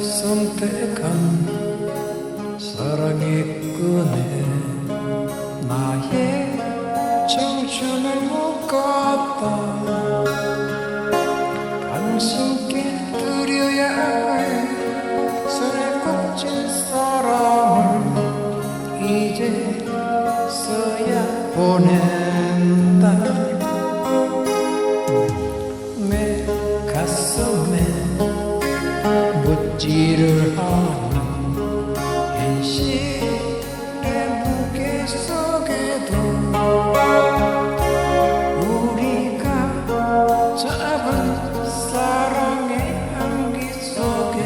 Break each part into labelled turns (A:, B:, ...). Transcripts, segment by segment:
A: 선택한 사랑했구네 나의 청춘을 못 갔다. 당신께 드려야 할 손에 꽂힌 사랑을 이제서야 보낸다 묻지를 않는 현실의 무게 속에도 우리가 잡은 사랑의 향기 속에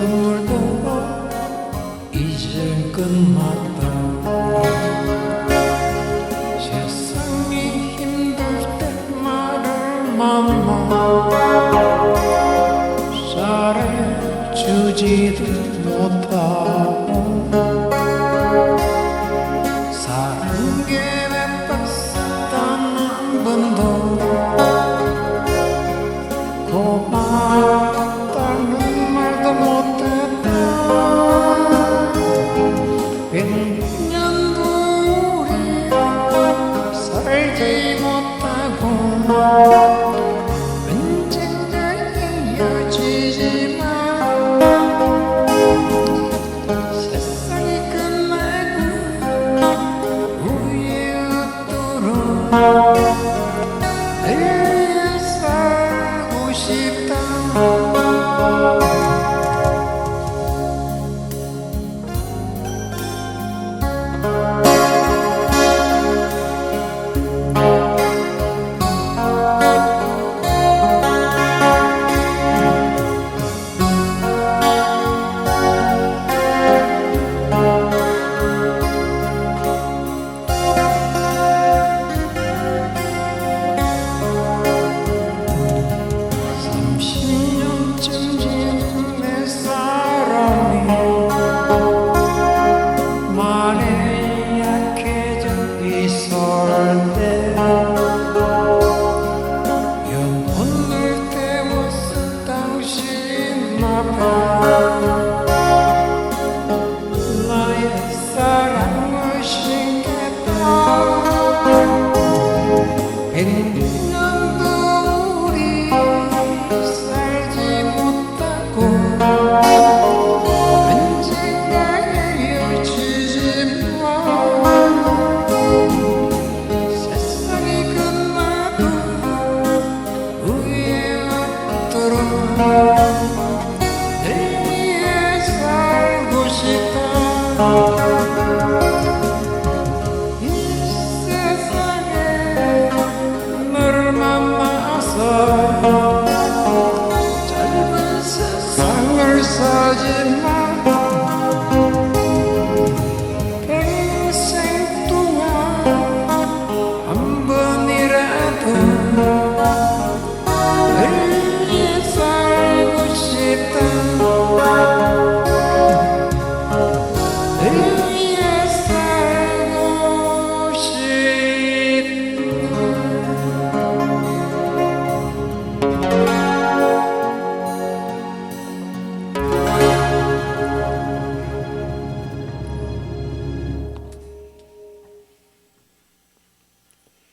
A: 눈물도 이제 끝났다 세상이 힘들 때 말을 만 주지도 못하 늘 살고 싶다. my pride. Música